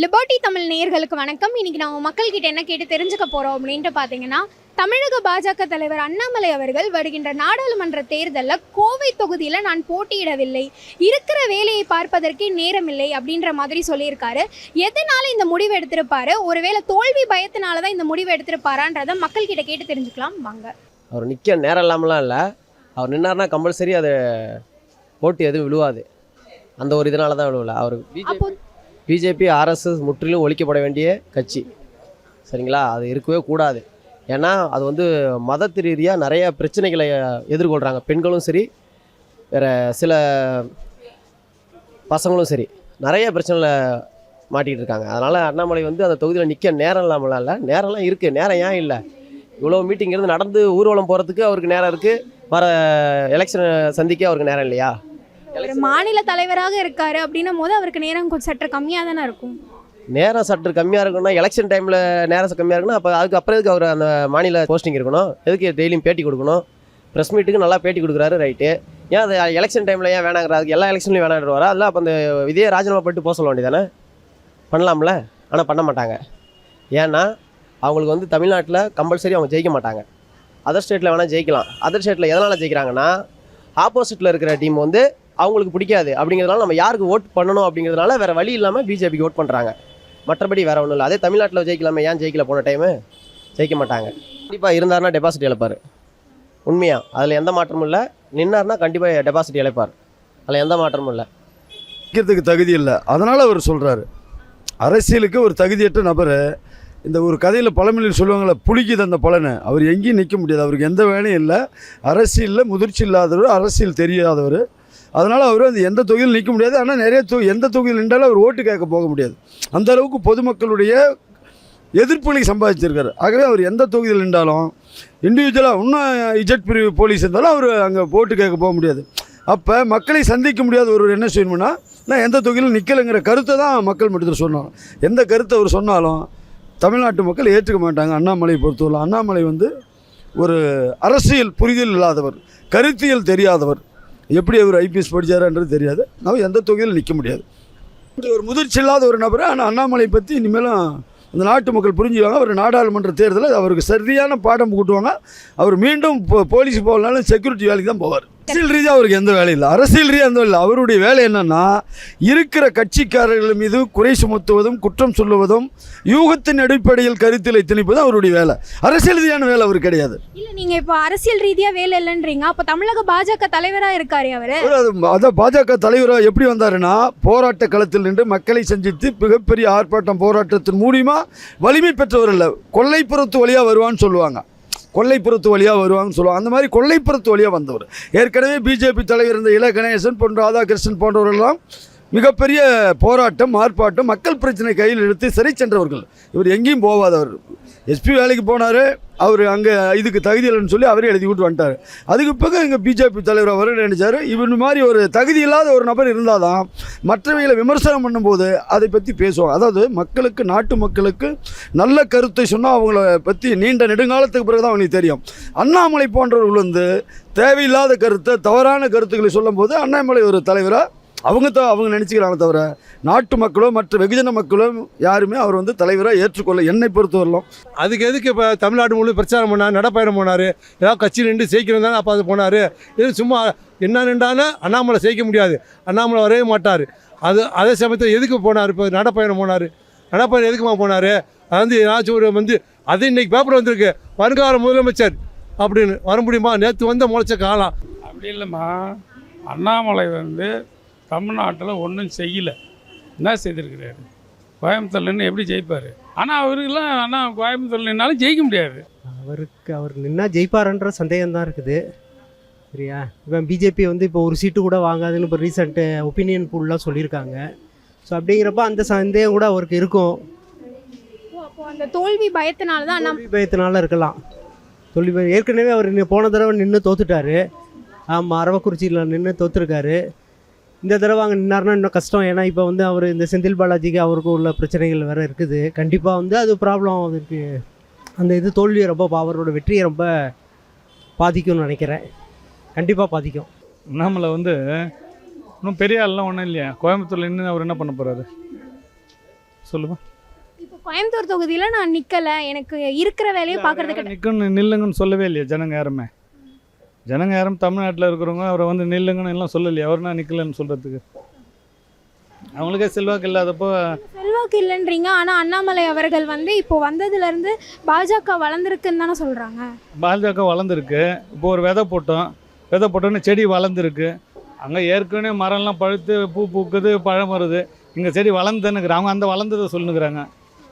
Liberty Tamil நேயர்களுக்கு வணக்கம். இன்னைக்கு நம்ம மக்கள்கிட்ட என்ன கேட்டு தெரிஞ்சுக்க போறோம் அப்படின்ட்டு பார்த்தீங்கன்னா தமிழக பாஜக தலைவர் அண்ணாமலை அவர்கள் வருகின்ற நாடாளுமன்ற தேர்தலில் கோவை தொகுதியில் நான் போட்டியிடவில்லை. இருக்கிற வேலையை பார்ப்பதற்கே நேரமில்லை அப்படின்ற மாதிரி சொல்லியிருக்காரு. எதனால இந்த முடிவு எடுத்திருப்பாரு? ஒருவேளை தோல்வி பயத்தினால தான் இந்த முடிவு எடுத்திருப்பாரான்றதை மக்கள்கிட்ட கேட்டு தெரிஞ்சுக்கலாம். வாங்க. அவர் நிற்க நேரம் இல்லாமலாம் இல்லை. அவர் நின்னார்னா கம்பல்சரி அது போட்டி எதுவும் விழுவாது. அந்த ஒரு இதனால தான் விழுவல. அவர் அப்போ பிஜேபி ஆர்எஸ்எஸ் முற்றிலும் ஒழிக்கப்பட வேண்டிய கட்சி. சரிங்களா? அது இருக்கவே கூடாது. ஏன்னா அது வந்து மதத்து ரீதியாக நிறைய பிரச்சனைகளை எதிர்கொள்கிறாங்க பெண்களும் சரி வேறு சில பசங்களும் சரி நிறைய பிரச்சனையில் மாட்டிகிட்டு இருக்காங்க. அதனால் அண்ணாமலை வந்து அந்த தொகுதியில் நிற்க நேரம் இல்லாமலாம் இல்லை. நேரம்லாம் இருக்குது நேரம் ஏன் இல்லை? இவ்வளோ மீட்டிங் இருந்து நடந்து ஊர்வலம் போகிறதுக்கு அவருக்கு நேரம் இருக்குது வர எலெக்ஷனை சந்திக்க அவருக்கு நேரம் இல்லையா? ஒரு மாநில தலைவராக இருக்காரு அப்படின்னும் போது அவருக்கு நேரம் கொஞ்சம் சற்று கம்மியாக தானே இருக்கும். நேரம் சற்று கம்மியாக இருக்குன்னா எலெக்ஷன் டைமில் நேரம் கம்மியாக இருக்குன்னா அப்போ அதுக்கு அப்புறம் எதுக்கு அவர் அந்த மாநில போஸ்டிங் இருக்கணும்? எதுக்கு டெய்லியும் பேட்டி கொடுக்கணும்? ப்ரெஸ் மீட்டுக்கு நல்லா பேட்டி கொடுக்குறாரு ரைட்டு ஏன் அது எலெக்ஷன் டைமில் ஏன் வேணாங்கிறாரு எல்லா எலெக்ஷன்லையும் வேணான்றவரா இல்லை அப்போ அந்த இதே ராஜினாமா பண்ணிட்டு போக சொல்ல வேண்டியதானே? பண்ணலாம்ல? ஆனால் பண்ண மாட்டாங்க. ஏன்னா அவங்களுக்கு வந்து தமிழ்நாட்டில் கம்பல்சரி அவங்க ஜெயிக்க மாட்டாங்க. அதர் ஸ்டேட்டில் வேணால் ஜெயிக்கலாம். அதர் ஸ்டேட்டில் எதனால் ஜெயிக்கிறாங்கன்னா ஆப்போசிட்டில் இருக்கிற டீம் வந்து அவங்களுக்கு பிடிக்காது. அப்படிங்கிறதுனால நம்ம யாருக்கு ஓட் பண்ணணும் அப்படிங்கிறதுனால வேறு வழி இல்லாமல் பிஜேபிக்கு ஓட் பண்ணுறாங்க மற்றபடி வேறு ஒன்றும் இல்லை. அதே தமிழ்நாட்டில் ஜெயிக்கலாமே. ஏன் ஜெயிக்கல? போன டைமு ஜெயிக்க மாட்டாங்க. கண்டிப்பாக இருந்தாருன்னா டெபாசிட் இழப்பார். உண்மையாக அதில் எந்த மாற்றமும் இல்லை. நின்னார்னா கண்டிப்பாக டெபாசிட் இழப்பார். அதில் எந்த மாற்றமும் இல்லை. நிற்கிறதுக்கு தகுதி இல்லை. அதனால் அவர் சொல்கிறாரு அரசியலுக்கு ஒரு தகுதியற்ற நபர் இந்த ஒரு கதையில் பழமொழியில் சொல்லுவாங்கள புளிக்குது அந்த பலனை அவர் எங்கேயும் நிற்க முடியாது. அவருக்கு எந்த வேலையும் இல்லை. அரசியலில் முதிர்ச்சி இல்லாதவர் அரசியல் தெரியாதவர். அதனால் அவர் வந்து எந்த தொகுதியில் நிற்க முடியாது. ஆனால் நிறைய தொ எந்த தொகுதியில் நின்றாலும் அவர் ஓட்டு கேட்க போக முடியாது. அந்த அளவுக்கு பொதுமக்களுடைய எதிர்ப்புகளை சம்பாதிச்சிருக்காரு. ஆகவே அவர் எந்த தொகுதியில் நின்றாலும் இண்டிவிஜுவலாக இன்னும் இஜெட் பிரிவு போலீஸ் இருந்தாலும் அவர் அங்கே ஓட்டு கேட்க போக முடியாது. அப்போ மக்களை சந்திக்க முடியாத ஒருவர் என்ன செய்யணும்னா நான் எந்த தொகுதியில் நிற்கலைங்கிற கருத்தை தான் மக்கள் மட்டும் சொன்னாங்க எந்த கருத்தை அவர் சொன்னாலும் தமிழ்நாட்டு மக்கள் ஏற்றுக்க மாட்டாங்க. அண்ணாமலையை பொறுத்தவரை. அண்ணாமலை வந்து ஒரு அரசியல் புரிதல் இல்லாதவர் கருத்தியல் தெரியாதவர். எப்படி அவர் ஐபிஎஸ் படித்தாருன்றது தெரியாது. நம்ம எந்த தொகுதியில் நிற்க முடியாது. இப்படி ஒரு முதிர்ச்சி இல்லாத ஒரு நபர் ஆனால் அண்ணாமலை பற்றி இனிமேலும் அந்த நாட்டு மக்கள் புரிஞ்சுவாங்க அவர் நாடாளுமன்ற தேர்தலில் அவருக்கு சரியான பாடம் கூட்டுவாங்க. அவர் மீண்டும் போலீஸ் போகலனாலும் செக்யூரிட்டி வேலைக்கு தான் போவார். அரசியல் ரீதியாக அவருக்கு எந்த வேலையும் இல்லை. அரசியல் ரீதியாக எந்த இல்லை. அவருடைய வேலை என்னன்னா இருக்கிற கட்சிக்காரர்கள் மீது குறை சுமத்துவதும் குற்றம் சொல்லுவதும் யூகத்தின் அடிப்படையில் கருத்திலை திணிப்பதும் அவருடைய வேலை. அரசியல் ரீதியான வேலை அவர் கிடையாது. இல்லை நீங்கள் இப்போ அரசியல் ரீதியாக வேலை இல்லைன்றீங்க. அப்போ தமிழக பாஜக தலைவராக இருக்காரு அவர். அவர் அது அதான் பாஜக தலைவராக எப்படி வந்தாருன்னா போராட்ட களத்தில் நின்று மக்களை சந்தித்து மிகப்பெரிய ஆர்ப்பாட்டம் போராட்டத்தின் மூலியமா வலிமை பெற்றவர் இல்லை கொல்லைப்புறத்து வழியாக வருவான்னு சொல்லுவாங்க. கொல்லைப்புறத்து வழியாக வருவாங்கன்னு சொல்லுவாங்க. அந்த மாதிரி கொல்லைப்புறத்து வழியாக வந்தவர். ஏற்கனவே பிஜேபி தலைவர் இருந்த இல கணேசன் போன்ற ராதாகிருஷ்ணன் போன்றவர்களெல்லாம் மிகப்பெரிய போராட்டம் ஆர்ப்பாட்டம் மக்கள் பிரச்சனை கையில் எடுத்து சிறை சென்றவர்கள். இவர் எங்கேயும் போவாதவர். எஸ்பி வேலைக்கு போனார் அவர் அங்கே இதுக்கு தகுதி இல்லைன்னு சொல்லி அவரே எழுதி விட்டு வந்துட்டார். அதுக்கு பிறகு இங்கே பிஜேபி தலைவர் அவர் நினைச்சார்? இவன் மாதிரி ஒரு தகுதி இல்லாத ஒரு நபர் இருந்தால் தான் மற்றவைகளை விமர்சனம் பண்ணும்போது அதை பற்றி பேசுவாங்க. அதாவது மக்களுக்கு நாட்டு மக்களுக்கு நல்ல கருத்தை சொன்னால் அவங்கள பற்றி நீண்ட நெடுங்காலத்துக்கு பிறகு தான் அவங்களுக்கு தெரியும். அண்ணாமலை போன்றவர்கள் வந்து தேவையில்லாத கருத்தை தவறான கருத்துக்களை சொல்லும்போது அண்ணாமலை ஒரு தலைவராக அவங்க தான் அவங்க நினச்சிக்கிறாங்க தவிர நாட்டு மக்களோ மற்ற வெகுஜன மக்களோ யாருமே அவர் வந்து தலைவராக ஏற்றுக்கொள்ள என்னை பொறுத்தவரையிலும். அதுக்கு எதுக்கு இப்போ தமிழ்நாடு முழு பிரச்சாரம் பண்ணார் நடப்பயணம் போனார்? ஏதாவது கட்சி நின்று ஜெயிக்கணும் தானே அப்போ அது போனார். இது சும்மா என்ன நின்றாலும் அண்ணாமலை ஜெயிக்க முடியாது. அண்ணாமலை வரவே மாட்டார். அது அதே சமயத்தில் எதுக்கு போனார்? இப்போ நடப்பயணம் போனார். நடப்பயணம் எதுக்குமா போனார்? அது வந்து ஏதாச்சும் ஒரு வந்து அது இன்னைக்கு பேப்பர் வந்திருக்கு. வருங்கால முதலமைச்சர் அப்படின்னு. வர முடியுமா? நேற்று வந்த முளைச்ச காலம். அப்படி இல்லைம்மா. அண்ணாமலை வந்து தமிழ்நாட்டில் ஒன்றும் செய்யலை. என்ன செய்திருக்கிறாரு? கோயம்புத்தூர்லன்னு எப்படி ஜெயிப்பார்? ஆனால் அவருக்கெல்லாம் அண்ணா கோயம்புத்தூர்ல நின்னாலும் ஜெயிக்க முடியாது. அவருக்கு அவர் நின்னா ஜெயிப்பாருன்ற சந்தேகம் தான் இருக்குது. சரியா? இவன் பிஜேபி வந்து இப்போ ஒரு சீட்டு கூட வாங்காதுன்னு இப்போ ரீசெண்ட்டு ஒப்பீனியன் பூல்லாம் சொல்லியிருக்காங்க. ஸோ அப்படிங்கிறப்ப அந்த சந்தேகம் கூட அவருக்கு இருக்கும். அப்போ அந்த தோல்வி பயத்தினால தான் அண்ணா தோல்வி பயத்தினால இருக்கலாம். தோல்வி ஏற்கனவே அவர் போன தடவை நின்று தோத்துட்டாரு. ஆமாம் அரவக்குறிச்சியில் நின்று தோத்துருக்காரு. இந்த தடவை அங்கே நின்னார்னா இன்னும் கஷ்டம். ஏன்னா இப்போ வந்து அவர் இந்த செந்தில் பாலாஜிக்கு அவருக்கு உள்ள பிரச்சனைகள் வேறு இருக்குது. கண்டிப்பாக வந்து அது ப்ராப்ளம் அதுக்கு அந்த இது தோல்வியை ரொம்ப அவரோட வெற்றியை ரொம்ப பாதிக்கும்னு நினைக்கிறேன். கண்டிப்பாக பாதிக்கும். அண்ணாமலை வந்து இன்னும் பெரிய ஆள்லாம் ஒன்றும் இல்லையா? கோயம்புத்தூர்ல நின்று அவர் என்ன பண்ண போகிறாரு சொல்லுங்க இப்போ கோயம்புத்தூர் தொகுதியில் நான் நிற்கலை எனக்கு இருக்கிற வேலையை பார்க்கறதுக்கு நிற்கணும் நில்லுங்கன்னு சொல்லவே இல்லையா ஜனங்க யாருமே. ஜனங்க யாரும் தமிழ்நாட்டில் இருக்கிறவங்க அவரை வந்து நில்லுங்கன்னு எல்லாம் சொல்லலையே. அவர் நான் நிற்கலன்னு சொல்கிறதுக்கு அவங்களுக்கே செல்வாக்கு இல்லாதப்போ செல்வாக்கு இல்லைன்றீங்க. ஆனால் அண்ணாமலை அவர்கள் வந்து இப்போ வந்ததுலேருந்து பாஜக வளர்ந்துருக்குன்னு தானே சொல்கிறாங்க பாஜக வளர்ந்துருக்கு. இப்போ ஒரு விதை போட்டோம். விதை போட்டோன்னே செடி வளர்ந்துருக்கு. அங்கே ஏற்கனவே மரம்லாம் பழுத்து பூ பூக்குது பழம் வருது. இங்கே செடி வளர்ந்துன்னுக்குறாங்க. அவங்க அந்த வளர்ந்ததை சொல்லுங்கிறாங்க.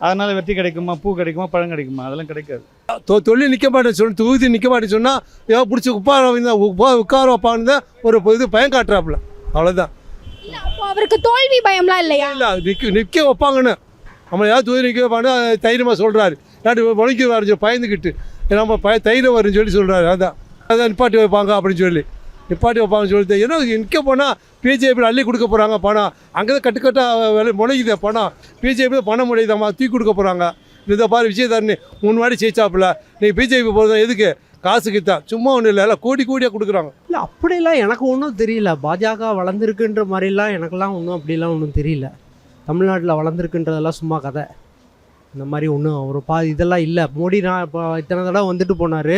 அதனால் வெற்றி கிடைக்குமா? பூ கிடைக்குமா? பழம் கிடைக்குமா? அதெல்லாம் கிடைக்காது. தொ தொழில் நிற்க மாட்டேன்னு சொல்லி தொகுதி நிற்க மாட்டேன்னு சொன்னால் ஏதோ பிடிச்சி உட்கார உட்கா உட்கார வைப்பான்னு தான் ஒரு இது பயம் காட்டுறாப்புல. அவ்வளோதான் இல்லை அப்போ அவருக்கு தோல்வி பயம்லாம் இல்லையா? இல்லை நிற்க நிற்க வைப்பாங்கன்னு. நம்ம ஏதாவது தொகுதி நிற்க வைப்பாங்க தைரியமாக சொல்கிறாரு நாட்டு முளைக்கு வர பயந்துக்கிட்டு நம்ம பய தைரியம் வரும்னு சொல்லி சொல்கிறாரு அதான். அதான் நிப்பாட்டி வைப்பாங்க அப்படின்னு சொல்லி. நிப்பாட்டி வைப்பாங்கன்னு சொல்லிட்டு ஏன்னா நிற்க போனால் பிஜேபியில் அள்ளி கொடுக்க போகிறாங்க பணம். அங்கே தான் கட்டுக்கட்டாக வேலை முளைக்குது பணம். பிஜேபி பணம் முளையுதாம்மா தூக்கி கொடுக்க போகிறாங்க இதை பாரு விஜயதாரணி மூணு வாடி ஜெயிச்சாப்புல. நீ பிஜேபி போகிறதா எதுக்கு? காசுக்கு தான் சும்மா ஒன்றும் இல்லை எல்லாம் கோடி கோடியாக கொடுக்குறாங்க. இல்லை அப்படிலாம் எனக்கு ஒன்றும் தெரியல. பாஜக வளர்ந்துருக்குன்ற மாதிரிலாம் எனக்கெல்லாம் ஒன்றும் அப்படிலாம் ஒன்றும் தெரியல. தமிழ்நாட்டில் வளர்ந்துருக்குன்றதெல்லாம் சும்மா கதை. இந்த மாதிரி ஒன்றும் ஒரு பா இதெல்லாம் இல்லை. மோடி நான் இப்போ இத்தனை தடவை வந்துட்டு போனார்.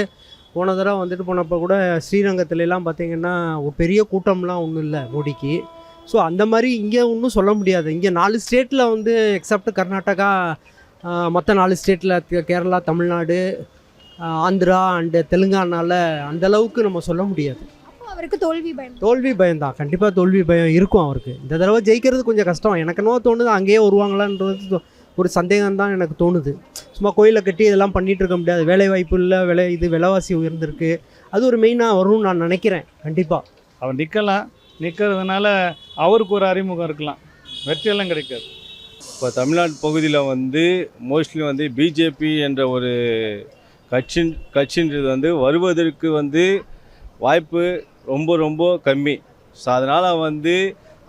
போன தடவை வந்துட்டு போனப்போ கூட ஸ்ரீரங்கத்துலலாம் பார்த்தீங்கன்னா ஒரு பெரிய கூட்டம்லாம் ஒன்றும் இல்லை மோடிக்கு. ஸோ அந்த மாதிரி இங்கே ஒன்றும் சொல்ல முடியாது. இங்கே நாலு ஸ்டேட்டில் வந்து எக்ஸப்ட் கர்நாடகா மற்ற நாலு ஸ்டேட்டில் கேரளா தமிழ்நாடு ஆந்திரா அண்டு தெலுங்கானால அந்த அளவுக்கு நம்ம சொல்ல முடியாது. அவருக்கு தோல்வி பயம். தோல்வி பயம் தான். கண்டிப்பாக தோல்வி பயம் இருக்கும் அவருக்கு. இந்த தடவை ஜெயிக்கிறது கொஞ்சம் கஷ்டம். எனக்கு என்னவோ தோணுது அங்கேயே வருவாங்களான்றது ஒரு சந்தேகம் தான் எனக்கு தோணுது. சும்மா கோயிலை கட்டி இதெல்லாம் பண்ணிட்டு இருக்க முடியாது. வேலை வாய்ப்பு இல்லை விலை இது விலைவாசி உயர்ந்திருக்கு. அது ஒரு மெயினாக வரும்னு நான் நினைக்கிறேன். கண்டிப்பாக அவர் நிற்கலாம் நிற்கிறதுனால அவருக்கு ஒரு அறிமுகம் இருக்கலாம். வெற்றியெல்லாம் கிடைக்காது. இப்போ தமிழ்நாடு பகுதியில் வந்து மோஸ்ட்லி வந்து பிஜேபி என்ற ஒரு கட்சி கட்சின்றது வந்து வருவதற்கு வந்து வாய்ப்பு ரொம்ப ரொம்ப கம்மி. ஸோ அதனால் வந்து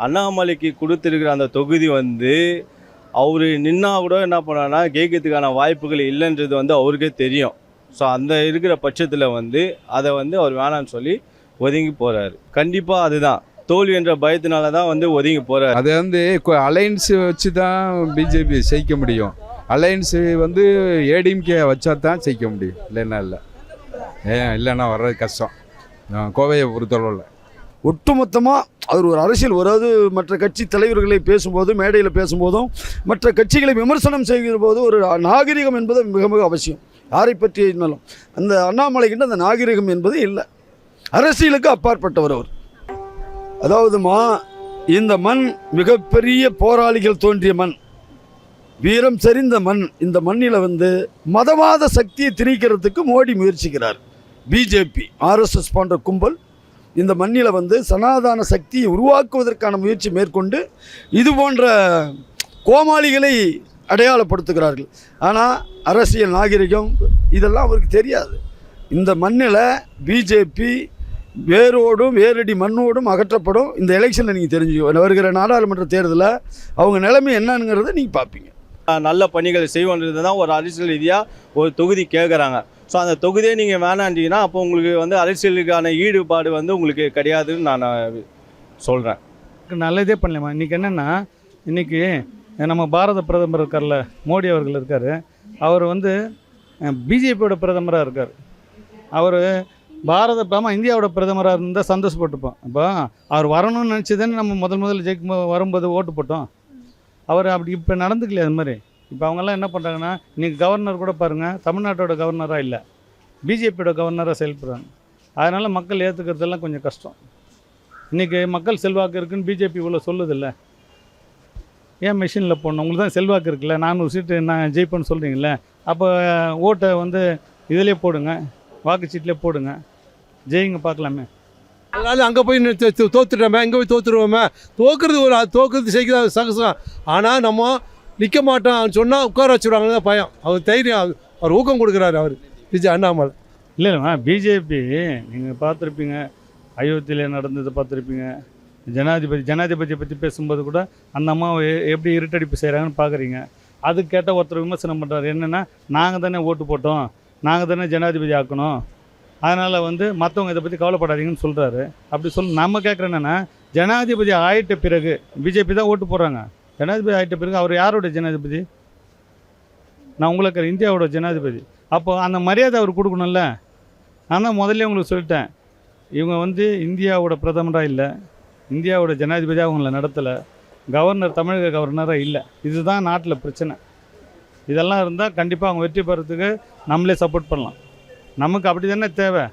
அண்ணாமலைக்கு கொடுத்துருக்கிற அந்த தொகுதி வந்து அவர் நின்னா கூட என்ன பண்ணான்னா கேட்கறதுக்கான வாய்ப்புகள் இல்லைன்றது வந்து அவருக்கே தெரியும். ஸோ அந்த இருக்கிற பட்சத்தில் வந்து அதை வந்து அவர் வேணான்னு சொல்லி ஒதுங்கி போகிறாரு கண்டிப்பாக அதுதான். தோல்வி என்ற பயத்தினால தான் வந்து ஒதுங்கி போகிறாரு அதை வந்து அலையன்ஸ் வச்சு தான் பிஜேபி ஜெயிக்க முடியும். அலையன்ஸு வந்து ஏடிஎம்கே வச்சா தான் ஜெயிக்க முடியும். இல்லைன்னா இல்லை. ஏன் இல்லைன்னா வர்றது கஷ்டம். கோவையை பொறுத்தளவில். ஒட்டுமொத்தமாக அவர் ஒரு அரசியல் அதாவது மற்ற கட்சி தலைவர்களை பேசும்போது மேடையில் பேசும்போதும் மற்ற கட்சிகளை விமர்சனம் செய்கிற போது ஒரு நாகரிகம் என்பது மிக மிக அவசியம். யாரை பற்றி இருந்தாலும். அந்த அண்ணாமலைக்கிட்ட அந்த நாகரிகம் என்பது இல்லை. அரசியலுக்கு அப்பாற்பட்டவர் அவர். அதாவதுமா இந்த மண் மிகப்பெரிய போராளிகள் தோன்றிய மண். வீரம் செறிந்த மண். இந்த மண்ணில் வந்து மதவாத சக்தியை திணிக்கிறதுக்கு மோடி முயற்சிக்கிறார். பிஜேபி ஆர்எஸ்எஸ் போன்ற கும்பல் இந்த மண்ணில் வந்து சனாதான சக்தியை உருவாக்குவதற்கான முயற்சி மேற்கொண்டு இது போன்ற கோமாளிகளை அடையாளப்படுத்துகிறார்கள். ஆனால் அரசியல் நாகரிகம் இதெல்லாம் அவருக்கு தெரியாது. இந்த மண்ணில் பிஜேபி வேரோடும் வேரடி மண்ணோடும் அகற்றப்படும். இந்த எலெக்ஷனில் நீங்கள் தெரிஞ்சுக்கோ வருகிற நாடாளுமன்ற தேர்தலில் அவங்க நிலைமை என்னங்கிறத நீங்கள் பார்ப்பீங்க. நல்ல பணிகளை செய்வோன்றது தான் ஒரு அரசியல் ரீதியாக ஒரு தொகுதி கேட்குறாங்க ஸோ அந்த தொகுதியே நீங்கள் வேணாண்டிங்கன்னா அப்போ உங்களுக்கு வந்து அரசியலுக்கான ஈடுபாடு வந்து உங்களுக்கு கிடையாதுன்னு நான் சொல்கிறேன் நல்லதே பண்ணலாமா இன்றைக்கி என்னென்னா இன்றைக்கி நம்ம பாரத பிரதமர் இருக்கார்ல மோடி அவர்கள் இருக்கார். அவர் வந்து பிஜேபியோட பிரதமராக இருக்கார். அவர் பாரத ஆமாம் இந்தியாவோட பிரதமராக இருந்தால் சந்தோஷப்பட்டுப்போம். இப்போ அவர் வரணும்னு நினச்சி தானே நம்ம முதல் முதல்ல ஜெயிக்கும் வரும்போது ஓட்டு போட்டோம். அவர் அப்படி இப்போ நடந்துக்கலையே அது மாதிரி? இப்போ அவங்கெல்லாம் என்ன பண்ணுறாங்கன்னா இன்றைக்கி கவர்னர் கூட பாருங்கள் தமிழ்நாட்டோட கவர்னராக இல்லை. பிஜேபியோட கவர்னராக செயல்படுறாங்க. அதனால் மக்கள் ஏற்றுக்கிறதெல்லாம் கொஞ்சம் கஷ்டம். இன்றைக்கி மக்கள் செல்வாக்கு இருக்குன்னு பிஜேபி இவ்வளோ சொல்லுதில்ல. ஏன் மிஷினில் போடணும்? உங்களுக்கு தான் செல்வாக்கு இருக்குல்ல. நானூறு சீட்டு நான் ஜெயிப்பேன்னு சொல்கிறீங்களே அப்போ ஓட்டை வந்து இதிலே போடுங்க வாக்குச்சீட்டிலே போடுங்க. ஜெயிங்க பார்க்கலாமே. அதனால அங்கே போய் தோத்துட்டோமே இங்கே போய் தோத்துருவோமே. தோக்குறது ஒரு தோக்குறது செய்கிறது சகசம். ஆனால் நம்ம நிற்க மாட்டோம் சொன்னால் உட்கார வச்சுருவாங்கன்னு தான் பயம். அவர் தைரியம் அவர்- அவர் ஊக்கம் கொடுக்குறாரு அவர். விஜய் அண்ணாமலை. இல்லை இல்லைம்மா பிஜேபி நீங்கள் பார்த்துருப்பீங்க. அயோத்தியில் நடந்ததை பார்த்துருப்பீங்க. ஜனாதிபதி ஜனாதிபதியை பற்றி பேசும்போது கூட அந்த அம்மாவை எ- எப்படி இருட்டடிப்பு செய்கிறாங்கன்னு பார்க்குறீங்க. அது கேட்டால் ஒருத்தர் விமர்சனம் பண்ணுறாரு என்னென்னா நாங்கள் தானே ஓட்டு போட்டோம். நாங்கள் தானே ஜனாதிபதி ஆக்கணும். அதனால் வந்து மற்றவங்க இதை பற்றி கவலைப்படாதீங்கன்னு சொல்கிறாரு அப்படி சொல் நம்ம கேட்குற என்னென்னா ஜனாதிபதி ஆயிட்ட பிறகு பிஜேபி தான் ஓட்டு போடுறாங்க. ஜனாதிபதி ஆகிட்ட பிறகு அவர் யாரோட ஜனாதிபதி? நான் உங்களுக்கு இந்தியாவோட ஜனாதிபதி. அப்போ அந்த மரியாதை அவர் கொடுக்கணும்ல? நான் தான் முதல்ல உங்களுக்கு சொல்லிட்டேன். இவங்க வந்து இந்தியாவோட பிரதமராக இல்லை. இந்தியாவோட ஜனாதிபதியாக அவங்கள நடத்தலை. கவர்னர் தமிழக கவர்னராக இல்லை. இதுதான் நாட்டில் பிரச்சனை. இதெல்லாம் இருந்தால் கண்டிப்பாக அவங்க வெற்றி பெறத்துக்கு நம்மளே சப்போர்ட் பண்ணலாம். நமக்கு அப்படி தானே தேவை.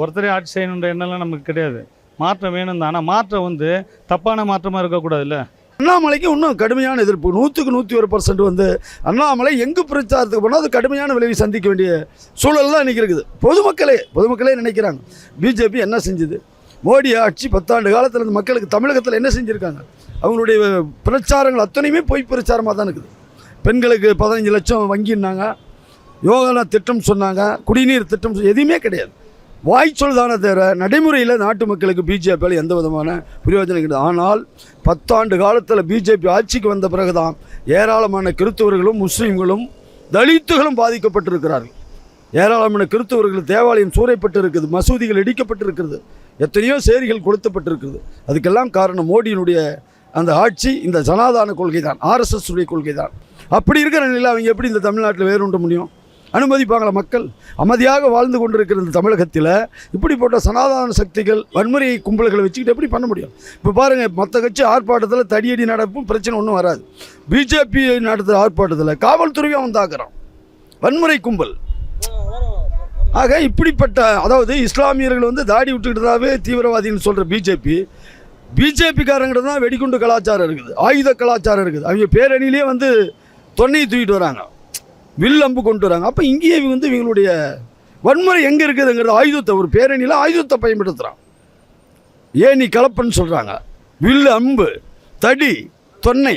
ஒருத்தரே ஆட்சி செய்யணுன்ற எண்ணம்லாம் நமக்கு கிடையாது. மாற்றம் வேணும் தான் ஆனால் மாற்றம் வந்து தப்பான மாற்றமாக இருக்கக்கூடாதுல்ல? அண்ணாமலைக்கு இன்னும் கடுமையான எதிர்ப்பு. நூற்றுக்கு நூற்றி ஒரு பர்சன்ட் வந்து அண்ணாமலை எங்கு பிரச்சாரத்துக்கு போனால் அது கடுமையான விளைவை சந்திக்க வேண்டிய சூழல்லாம் இன்றைக்கி இருக்குது. பொதுமக்களே பொதுமக்களே நினைக்கிறாங்க. பிஜேபி என்ன செஞ்சுது? மோடி ஆட்சி பத்தாண்டு காலத்தில் இந்த மக்களுக்கு தமிழகத்தில் என்ன செஞ்சுருக்காங்க? அவங்களுடைய பிரச்சாரங்கள் அத்தனையுமே பொய் பிரச்சாரமாக தான் இருக்குது. பெண்களுக்கு பதினஞ்சு லட்சம் வங்கின்னாங்க. யோகா திட்டம் சொன்னாங்க. குடிநீர் திட்டம் எதுவுமே கிடையாது. வாய் சொல்தானே தவிர நடைமுறையில் நாட்டு மக்களுக்கு பிஜேபியால் எந்த விதமான பிரயோஜனம் கிடையாது. ஆனால் பத்தாண்டு காலத்தில் பிஜேபி ஆட்சிக்கு வந்த பிறகுதான் ஏராளமான கிறிஸ்தவர்களும் முஸ்லீம்களும் தலித்துகளும் பாதிக்கப்பட்டிருக்கிறார்கள். ஏராளமான கிறிஸ்தவர்கள் தேவாலயம் சூறைப்பட்டு இருக்குது மசூதிகள் இடிக்கப்பட்டிருக்கிறது எத்தனையோ சேரிகள் கொளுத்தப்பட்டிருக்கிறது. அதுக்கெல்லாம் காரணம் மோடியினுடைய அந்த ஆட்சி இந்த சனாதான கொள்கை தான் ஆர்எஸ்எஸ் உடைய கொள்கை தான் அப்படி இருக்கிற நிலையில் அவங்க எப்படி இந்த தமிழ்நாட்டில் வேறுண்ட முடியும்? அனுமதிப்பாங்களா மக்கள்? அமைதியாக வாழ்ந்து கொண்டிருக்கிற இந்த தமிழகத்தில் இப்படிப்பட்ட சனாதன சக்திகள் வன்முறை கும்பல்களை வச்சுக்கிட்டு எப்படி பண்ண முடியும்? இப்போ பாருங்கள் மற்ற கட்சி ஆர்ப்பாட்டத்தில் தடியடி நடப்பும் பிரச்சனை ஒன்றும் வராது. பிஜேபி நடத்துகிற ஆர்ப்பாட்டத்தில் காவல்துறையும் அவன் தாக்குறான். வன்முறை கும்பல். ஆக இப்படிப்பட்ட அதாவது இஸ்லாமியர்கள் வந்து தாடி விட்டுக்கிட்டதாவே தீவிரவாதின்னு சொல்கிற பிஜேபி பிஜேபிக்காரங்கிட்ட தான் வெடிகுண்டு கலாச்சாரம் இருக்குது ஆயுத கலாச்சாரம் இருக்குது. அவங்க பேரணியிலே வந்து தொன்னையை தூக்கிட்டு வராங்க. வில் அம்பு கொண்டு வராங்க. அப்போ இங்கேயே இவங்க வந்து இவங்களுடைய வன்முறை எங்கே இருக்குதுங்கிறது ஆயுதத்தை ஒரு பேரணியில் ஆயுதத்தை பயன்படுத்துகிறான் ஏணி கலப்பன்னு சொல்கிறாங்க வில் அம்பு தடி தொன்னை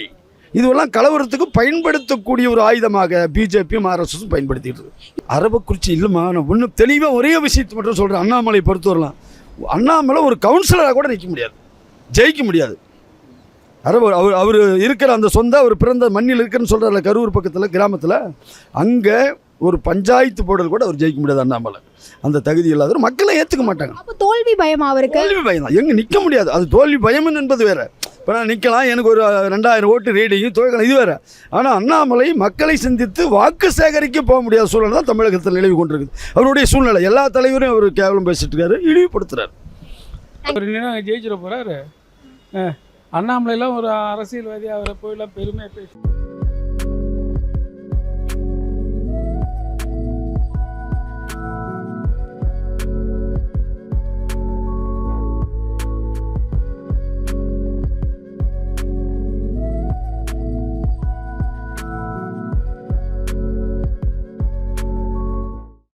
இதுவெல்லாம் கலவரத்துக்கு பயன்படுத்தக்கூடிய ஒரு ஆயுதமாக பிஜேபியும் ஆர்எஸ்எஸும் பயன்படுத்திட்டு இருக்கு. அரபக்குறிச்சி இல்லைம்மா நான் ஒன்றும் தெளிவாக ஒரே விஷயத்தை மட்டும் சொல்கிறேன் அண்ணாமலை பொறுத்தவரலாம். அண்ணாமலை ஒரு கவுன்சிலராக கூட நிற்க முடியாது. ஜெயிக்க முடியாது. அரபு அவர் அவர் இருக்கிற அந்த சொந்த அவர் பிறந்த மண்ணில் இருக்கிறன்னு சொல்கிறார்ல கரூர் பக்கத்தில் கிராமத்தில் அங்கே ஒரு பஞ்சாயத்து போர்டல் கூட அவர் ஜெயிக்க முடியாது அண்ணாமலை. அந்த தகுதி இல்லாதவர் மக்களை ஏற்றுக்க மாட்டாங்க. அப்போ தோல்வி பயமா அவருக்கு? தோல்வி பயம் தான். எங்கே நிற்க முடியாது. அது தோல்வி பயம் என்பது வேற. இப்போ நான் நிற்கலாம் எனக்கு ஒரு ரெண்டாயிரம் ஓட்டு ரீடிங் துவக்கலாம் இது வேற. ஆனால் அண்ணாமலை மக்களை சிந்தித்து வாக்கு சேகரிக்க போக முடியாத சூழ்நிலை தான் தமிழகத்தில் நிலவி கொண்டிருக்குது. அவருடைய சூழ்நிலை. எல்லா தலைவரையும் அவர் கேவலம் பேசிட்டு இருக்காரு இழிவுபடுத்துறாரு. அவர் என்ன ஜெயிச்சிட போகிறாரு அண்ணாமலையில் ஒரு அரசியல்வாதி அவரை போயெல்லாம் பெருமையாக பேசி